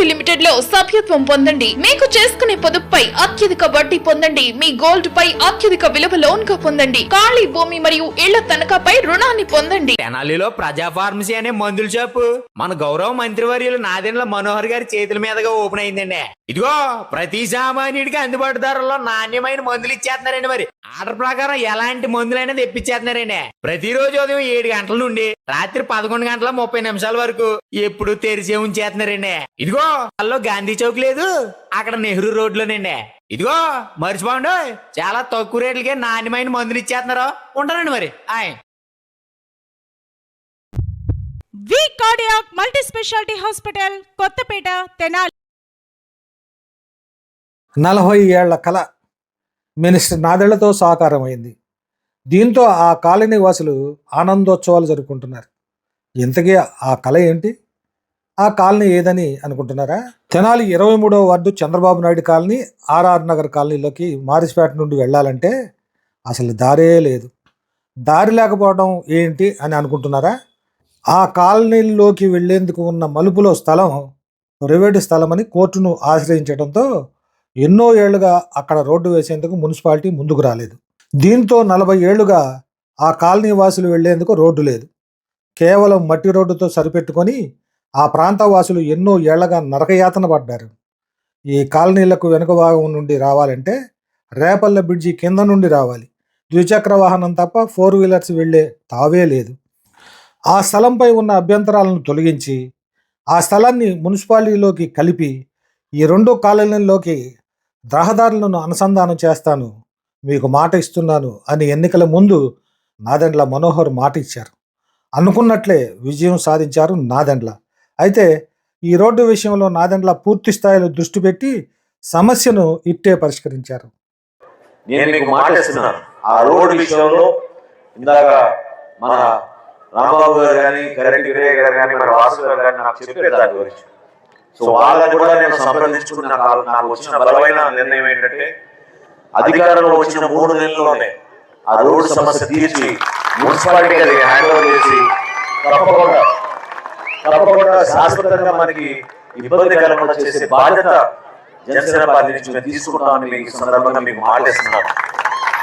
శక్తి లిమిటెడ్లో సభ్యత్వం పొందండి. మీకు చేసుకునే పొదుపుపై అత్యధిక వడ్డీ పొందండి. మీ గోల్డ్ పై అత్యధిక విలువ లోన్గా పొందండి. ఖాళీ భూమి మరియు ఇళ్ళ తనఖాపై రుణాన్ని పొందండి. తెనాలిలో ప్రజా ఫార్మసీ అనే మందుల షాపు. మన గౌరవ మంత్రివర్యులు నాదెండ్ల మనోహర్ గారి చేతుల మీదుగా ఓపెన్ అయిందండి. ఇదిగో ప్రతి సామాన్యుడికి అందుబాటు ధరలో నాణ్యమైన మందులు ఇచ్చేస్తున్నారండి మరి. ఆర్డర్ ప్రకారం ఎలాంటి మందులైనా తెప్పించేస్తున్నారండి ప్రతిరోజు ఉదయం ఏడు గంటల నుండి రాత్రి పదకొండు గంటల ముప్పై నిమిషాల వరకు ఎప్పుడు తెరిచే ఉంచేస్తున్నారండి. ఇదిగో అల్లో గాంధీ చౌక్ లేదు అక్కడ నెహ్రూ రోడ్లోనండి ఇదిగో మర్చిపోండి. చాలా తక్కువ రేట్లకే నాణ్యమైన మందులు ఇచ్చేస్తున్నారు. ఉంటానండి మరి. ఆయ్. V cardiac multi specialty hospital Kothapeta Tenali. నలభై ఏళ్ళ కళ మినిస్టర్ నాదెళ్ళతో సాకారమైంది. దీంతో ఆ కాలనీ వాసులు ఆనందోత్సవాలు జరుపుకుంటున్నారు. ఇంతకీ ఆ కళ ఏంటి? ఆ కాలనీ ఏదని అనుకుంటున్నారా? తెనాలి ఇరవై మూడవ ward Chandrababu Naidu colony R R Nagar కాలనీలోకి Marispeta నుండి వెళ్ళాలంటే అసలు దారే లేదు. దారి లేకపోవడం ఏంటి అని అనుకుంటున్నారా? ఆ కాలనీలోకి వెళ్ళేందుకు ఉన్న మలుపులో స్థలం ప్రైవేటు స్థలమని కోర్టును ఆశ్రయించడంతో ఎన్నో ఏళ్ళుగా అక్కడ రోడ్డు వేసేందుకు మున్సిపాలిటీ ముందుకు రాలేదు. దీంతో నలభై ఏళ్ళుగా ఆ కాలనీ వాసులు వెళ్ళేందుకు రోడ్డు లేదు. కేవలం మట్టి రోడ్డుతో సరిపెట్టుకొని ఆ ప్రాంత వాసులు ఎన్నో ఏళ్ళగా నరకయాతన పడ్డారు. ఈ కాలనీలకు వెనుక భాగం నుండి రావాలంటే రేపల్ల బ్రిడ్జి కింద నుండి రావాలి. ద్విచక్ర వాహనం తప్ప ఫోర్ వీలర్స్ వెళ్ళే తావే లేదు. ఆ స్థలంపై ఉన్న అభ్యంతరాలను తొలగించి ఆ స్థలాన్ని మున్సిపాలిటీలోకి కలిపి ఈ రెండు కాలనీల్లోకి రహదారులను అనుసంధానం చేస్తాను. మీకు మాట ఇస్తున్నాను అని ఎన్నికల ముందు నాదెండ్ల మనోహర్ మాట ఇచ్చారు అనుకున్నట్లే విజయం సాధించారు నాదెండ్ల. అయితే ఈ రోడ్డు విషయంలో నాదెండ్ల పూర్తి స్థాయిలో దృష్టి పెట్టి సమస్యను ఇట్టే పరిష్కరించారు. నేను మీకు ఆ రోడ్డు విషయంలో ఇందాక మన రాంబాబు గారు కానీ కరెంట్ గిరే గారు కానీ మన వాసు గారు కానీ నాకు చెప్పారు దాని గురించి. సో వాళ్ళని కూడా నేను నాకు వచ్చిన బలమైన నిర్ణయం ఏంటంటే అధికారంలో వచ్చిన మూడు నెలల్లోనే ఆ రోడ్డు సమస్య తీర్చి మున్సిపాలిటీ హ్యాండ్ ఓవర్ చేసి తప్పకుండా తప్పకుండా శాశ్వతంగా మనకి ఇబ్బంది కలగకుండా చేసే బాధ్యత జనసేన పార్టీ నుంచి మేము తీసుకుంటామని మీకు సందర్భంగా మీకు మాట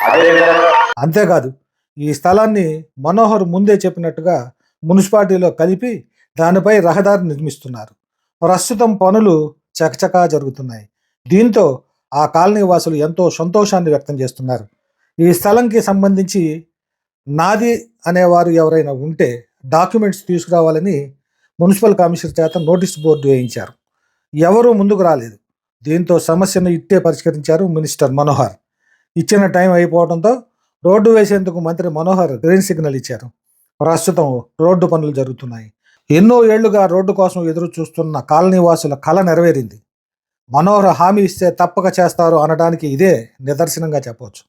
అదేవిధంగా అంతేకాదు ఈ స్థలాన్ని మనోహర్ ముందే చెప్పినట్టుగా మున్సిపాలిటీలో కలిపి దానిపై రహదారి నిర్మిస్తున్నారు. ప్రస్తుతం పనులు చకచకా జరుగుతున్నాయి. దీంతో ఆ కాలనీ వాసులు ఎంతో సంతోషాన్ని వ్యక్తం చేస్తున్నారు. ఈ స్థలంకి సంబంధించి నాది అనేవారు ఎవరైనా ఉంటే డాక్యుమెంట్స్ తీసుకురావాలని మున్సిపల్ కమిషనర్ చేత నోటీస్ బోర్డు వేయించారు. ఎవరూ ముందుకు రాలేదు. దీంతో సమస్యను ఇట్టే పరిష్కరించారు మినిస్టర్ మనోహర్. ఇచ్చిన టైం అయిపోవడంతో రోడ్డు వేసేందుకు మంత్రి మనోహర్ గ్రీన్ సిగ్నల్ ఇచ్చారు. ప్రస్తుతం రోడ్డు పనులు జరుగుతున్నాయి. ఎన్నో ఏళ్ళుగా రోడ్డు కోసం ఎదురు చూస్తున్న కాలనీ వాసుల కళ నెరవేరింది. మనోహర్ హామీ ఇస్తే తప్పక చేస్తారు అనడానికి ఇదే నిదర్శనంగా చెప్పవచ్చు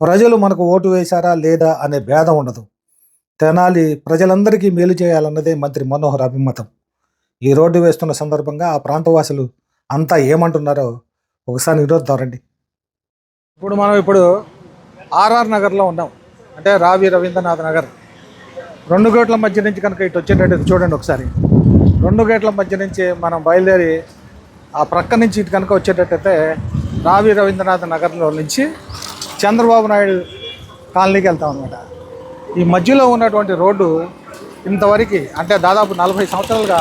ప్రజలు మనకు ఓటు వేశారా లేదా అనే భేదం ఉండదు. తెనాలి ప్రజలందరికీ మేలు చేయాలన్నదే మంత్రి మనోహర్ అభిమతం. ఈ రోడ్డు వేస్తున్న సందర్భంగా ఆ ప్రాంతవాసులు అంతా ఏమంటున్నారో ఒకసారి నిరోధం ఇప్పుడు మనం ఇప్పుడు ఆర్ఆర్ నగర్లో ఉన్నాం. అంటే రావి రవీంద్రనాథ్ నగర్. రెండు గేట్ల మధ్య నుంచి కనుక ఇటు వచ్చేటట్టు చూడండి ఒకసారి. రెండు గేట్ల మధ్య నుంచి మనం బయలుదేరి ఆ ప్రక్క నుంచి ఇటు కనుక వచ్చేటట్టయితే రావి రవీంద్రనాథ్ నగర్లో నుంచి చంద్రబాబు నాయుడు కాలనీకి వెళ్తాం అనమాట ఈ మధ్యలో ఉన్నటువంటి రోడ్డు ఇంతవరకు అంటే దాదాపు నలభై సంవత్సరాలుగా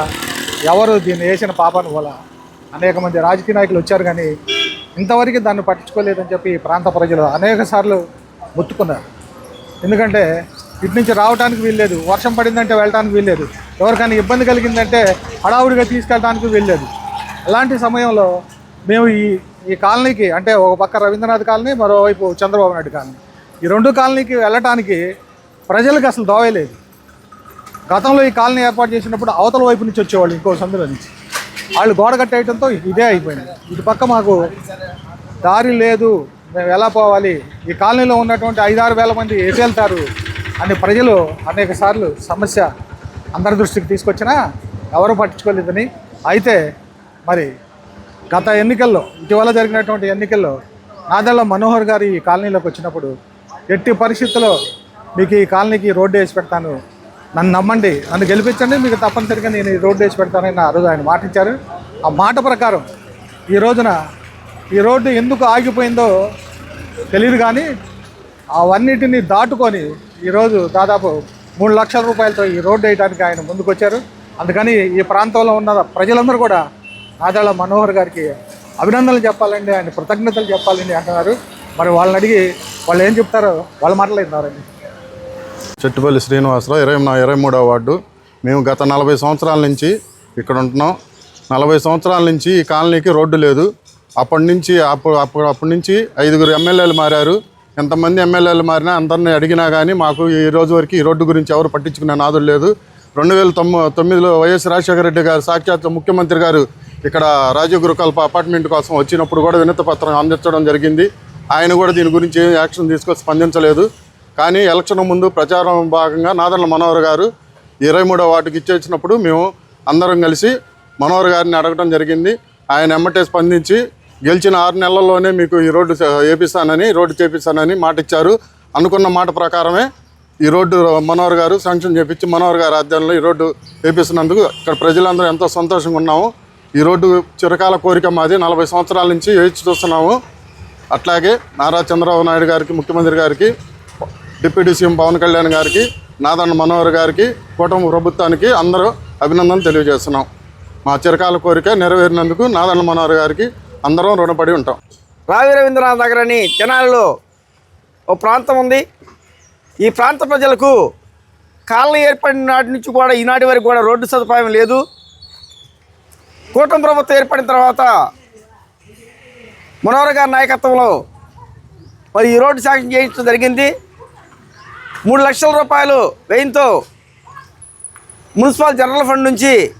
ఎవరు దీన్ని వేసిన పాపాను పోల అనేక మంది రాజకీయ నాయకులు వచ్చారు కానీ ఇంతవరకు దాన్ని పట్టించుకోలేదని చెప్పి ఈ ప్రాంత ప్రజలు అనేక సార్లు మొత్తుకున్నారు. ఎందుకంటే ఇటు నుంచి రావడానికి వీల్లేదు వర్షం పడిందంటే వెళ్ళడానికి వీల్లేదు ఎవరికైనా ఇబ్బంది కలిగిందంటే హడావుడిగా తీసుకెళ్ళడానికి వీల్లేదు. అలాంటి సమయంలో మేము ఈ ఈ కాలనీకి అంటే ఒక పక్క రవీంద్రనాథ్ కాలనీ మరోవైపు చంద్రబాబు నాయుడు కాలనీ ఈ రెండు కాలనీకి వెళ్ళటానికి ప్రజలకు అసలు దోవలేదు గతంలో ఈ కాలనీ ఏర్పాటు చేసినప్పుడు అవతల వైపు నుంచి వచ్చేవాళ్ళు ఇంకో సందులో నుంచి. వాళ్ళు గోడ కట్టేయడంతో ఇదే అయిపోయింది. ఇటు పక్క మాకు దారి లేదు. మేము ఎలా పోవాలి? ఈ కాలనీలో ఉన్నటువంటి ఐదారు వేల మంది ఎటు వెళ్తారు అని ప్రజలు అనేక సార్లు సమస్య అందరి దృష్టికి తీసుకొచ్చినా ఎవరు పట్టించుకోలేదని. అయితే మరి గత ఎన్నికల్లో ఇటీవల జరిగినటువంటి ఎన్నికల్లో నాదెళ్ళ మనోహర్ గారు ఈ కాలనీలోకి వచ్చినప్పుడు ఎట్టి పరిస్థితుల్లో మీకు ఈ కాలనీకి రోడ్డు వేసి పెడతాను. నన్ను నమ్మండి. నన్ను గెలిపించండి. మీకు తప్పనిసరిగా నేను ఈ రోడ్డు వేసి పెడతానని ఆ రోజు ఆయన మాట ఇచ్చారు ఆ మాట ప్రకారం ఈ రోజున ఈ రోడ్డు ఎందుకు ఆగిపోయిందో తెలియదు కానీ అవన్నిటిని దాటుకొని ఈరోజు దాదాపు మూడు లక్షల రూపాయలతో ఈ రోడ్డు వేయడానికి ఆయన ముందుకొచ్చారు. అందుకని ఈ ప్రాంతంలో ఉన్న ప్రజలందరూ కూడా నాదాళ్ళ మనోహర్ గారికి అభినందనలు చెప్పాలండి. ఆయన కృతజ్ఞతలు చెప్పాలండి అంటున్నారు. మరి వాళ్ళని అడిగి వాళ్ళు ఏం చెప్తారో వాళ్ళ మాటలు విన్నారండి చెట్టుపల్లి శ్రీనివాసరావు ఇరవై నా ఇరవై మూడవ వార్డు. మేము గత నలభై సంవత్సరాల నుంచి ఇక్కడ ఉంటున్నాం. నలభై సంవత్సరాల నుంచి ఈ కాలనీకి రోడ్డు లేదు. అప్పటి నుంచి అప్పుడు అప్పుడు అప్పటి నుంచి ఐదుగురు ఎమ్మెల్యేలు మారారు. ఎంతమంది ఎమ్మెల్యేలు మారినా అందరిని అడిగినా కానీ మాకు ఈ రోజు వరకు ఈ రోడ్డు గురించి ఎవరు పట్టించుకునే నాదుడు లేదు. రెండు వేల తొమ్మి తొమ్మిదిలో వైఎస్ రాజశేఖర రెడ్డి గారు సాక్షాత్ ముఖ్యమంత్రి గారు ఇక్కడ రాజీవ్ గురుకల్ప అపార్ట్మెంట్ కోసం వచ్చినప్పుడు కూడా వినతి పత్రం అందించడం జరిగింది. ఆయన కూడా దీని గురించి ఏం యాక్షన్ తీసుకొని స్పందించలేదు. కానీ ఎలక్షన్ ముందు ప్రచారం భాగంగా నాదర్ల మనోహర్ గారు ఇరవై మూడో వాటికి ఇచ్చేసినప్పుడు మేము అందరం కలిసి మనోహర్ గారిని అడగడం జరిగింది. ఆయన ఎమ్మటే స్పందించి గెలిచిన ఆరు నెలల్లోనే మీకు ఈ రోడ్డు వేపిస్తానని రోడ్డు చేపిస్తానని మాట ఇచ్చారు. అనుకున్న మాట ప్రకారమే ఈ రోడ్డు మనోహర్ గారు శాంక్షన్ చేపించి మనోహర్ గారి ఆధ్వర్యంలో ఈ రోడ్డు వేపిస్తున్నందుకు ఇక్కడ ప్రజలందరూ ఎంతో సంతోషంగా ఉన్నాము. ఈ రోడ్డు చిరకాల కోరిక మాది. నలభై సంవత్సరాల నుంచి వేచి చూస్తున్నాము. అట్లాగే నారా చంద్రబాబు నాయుడు గారికి ముఖ్యమంత్రి గారికి డిప్యూటీ సీఎం పవన్ కళ్యాణ్ గారికి నాదన్న మనోహర్ గారికి కూటమి ప్రభుత్వానికి అందరూ అభినందనలు తెలియజేస్తున్నాం. మా చిరకాల కోరిక నెరవేరినందుకు నాదన్న మనోహర్ గారికి అందరం రుణపడి ఉంటాం. రావి రవీంద్రనాథ్ నగర్ అని తెనాలిలో ఓ ప్రాంతం ఉంది. ఈ ప్రాంత ప్రజలకు కాలనీ ఏర్పడిన నాటి నుంచి కూడా ఈనాటి వరకు కూడా రోడ్డు సదుపాయం లేదు. కూటమి ప్రభుత్వం ఏర్పడిన తర్వాత మనోహర్ గారి నాయకత్వంలో మరి ఈ రోడ్డు శాంక్షన్ చేయించడం జరిగింది. మూడు లక్షల రూపాయలు వ్యయంతో మున్సిపల్ జనరల్ ఫండ్ నుంచి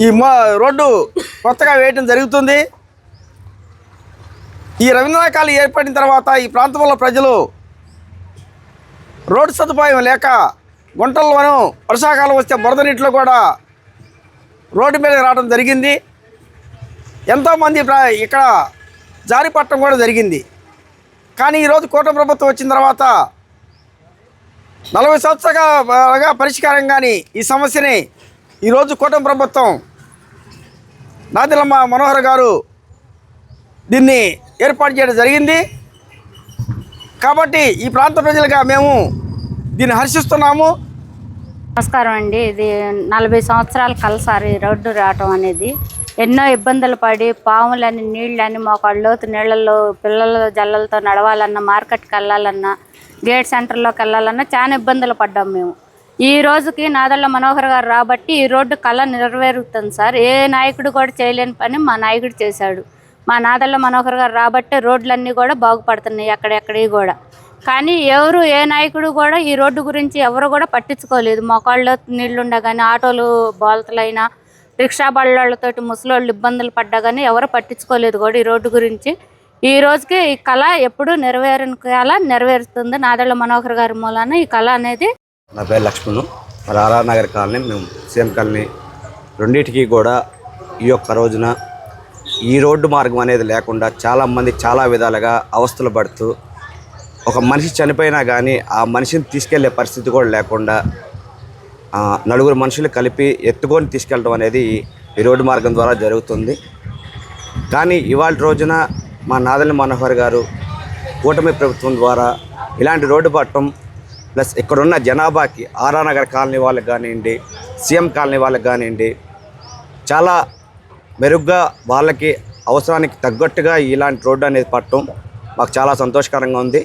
ఈ రోడ్డు కొత్తగా వేయటం జరుగుతుంది. ఈ రవీంద్రనాథ్ కాలనీ ఏర్పడిన తర్వాత ఈ ప్రాంతంలో ప్రజలు రోడ్డు సదుపాయం లేక గుంటల్లోనూ వర్షాకాలం వస్తే బురద నీటిలో కూడా రోడ్డు మీద రావడం జరిగింది. ఎంతోమంది ప్ర- ఇక్కడ జారి పట్టడం కూడా జరిగింది. కానీ ఈరోజు కూటమి ప్రభుత్వం వచ్చిన తర్వాత నలభై సంవత్సరాలుగా పరిష్కారం కానీ ఈ సమస్యని ఈరోజు కూటమి ప్రభుత్వం నాదిలమ్మ మనోహర్ గారు దీన్ని ఏర్పాటు చేయడం జరిగింది. కాబట్టి ఈ ప్రాంత ప్రజలుగా మేము దీన్ని హర్షిస్తున్నాము. నమస్కారం అండి. ఇది నలభై సంవత్సరాల కలసారి రోడ్డు రావటం అనేది. ఎన్నో ఇబ్బందులు పడి పాములని నీళ్ళని మాకు లోతు నీళ్ళల్లో పిల్లల జల్లలతో నడవాలన్నా మార్కెట్కి వెళ్ళాలన్నా గేట్ సెంటర్లోకి వెళ్ళాలన్నా చాలా ఇబ్బందులు పడ్డాం మేము. ఈ రోజుకి నాదళ్ళ మనోహర్ గారు రాబట్టి ఈ రోడ్డు కళ నెరవేరుతుంది సార్. ఏ నాయకుడు కూడా చేయలేని పని మా నాయకుడు చేశాడు. మా నాదళ్ళ మనోహర్ గారు రాబట్టే రోడ్లన్నీ కూడా బాగుపడుతున్నాయి అక్కడెక్కడివి కూడా. కానీ ఎవరు ఏ నాయకుడు కూడా ఈ రోడ్డు గురించి ఎవరు కూడా పట్టించుకోలేదు. మోకాళ్ళలో నీళ్ళుండగానే ఆటోలు బోల్తలైనా రిక్షా బళ్ళతో ముసలోళ్ళు ఇబ్బందులు పడ్డా కానీ ఎవరు పట్టించుకోలేదు కూడా ఈ రోడ్డు గురించి. ఈ రోజుకి ఈ కళ ఎప్పుడు నెరవేరని కళ నెరవేరుతుంది. నాదళ్ళ మనోహర్ గారి మూలాన ఈ కళ అనేది నా పేరు లక్ష్మణ్. మరి ఆర్ఆర్ నగర్ కాలనీ మేము సీఎం కాలనీ రెండింటికి కూడా ఈ యొక్క రోజున ఈ రోడ్డు మార్గం అనేది లేకుండా చాలామంది చాలా విధాలుగా అవస్థలు పడుతూ ఒక మనిషి చనిపోయినా కానీ ఆ మనిషిని తీసుకెళ్ళే పరిస్థితి కూడా లేకుండా నలుగురు మనుషులు కలిపి ఎత్తుకొని తీసుకెళ్ళడం అనేది ఈ రోడ్డు మార్గం ద్వారా జరుగుతుంది. కానీ ఇవాళ రోజున మా నాదలి మనోహర్ గారు కూటమి ప్రభుత్వం ద్వారా ఇలాంటి రోడ్డు పట్టం ప్లస్ ఇక్కడున్న జనాభాకి ఆరానగర్ కాలనీ వాళ్ళకి కానివ్వండి సీఎం కాలనీ వాళ్ళకి కానివ్వండి చాలా మెరుగ్గా వాళ్ళకి అవసరానికి తగ్గట్టుగా ఇలాంటి రోడ్డు అనేది పట్టడం మాకు చాలా సంతోషకరంగా ఉంది.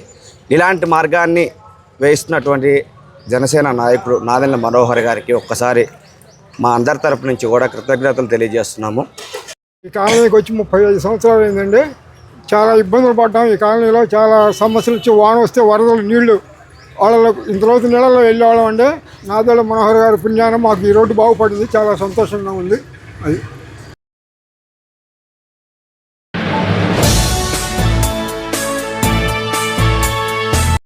ఇలాంటి మార్గాన్ని వేయిస్తున్నటువంటి జనసేన నాయకుడు నాదెండ్ల మనోహర్ గారికి ఒక్కసారి మా అందరి తరపు నుంచి కూడా కృతజ్ఞతలు తెలియజేస్తున్నాము. ఈ కాలనీకి వచ్చి ముప్పై ఐదు సంవత్సరాలు అయిందండి. చాలా ఇబ్బందులు పడ్డాం. ఈ కాలనీలో చాలా సమస్యలు వచ్చి వాన వస్తే వరదలు నీళ్ళు వాళ్ళలో రోజు నీళ్ళలో వెళ్ళేవాళ్ళం అండి. నాదెళ్ళ మనోహర్ గారి పుణ్యాన మాకు ఈ రోడ్డు బాగుపడింది. చాలా సంతోషంగా ఉంది. అది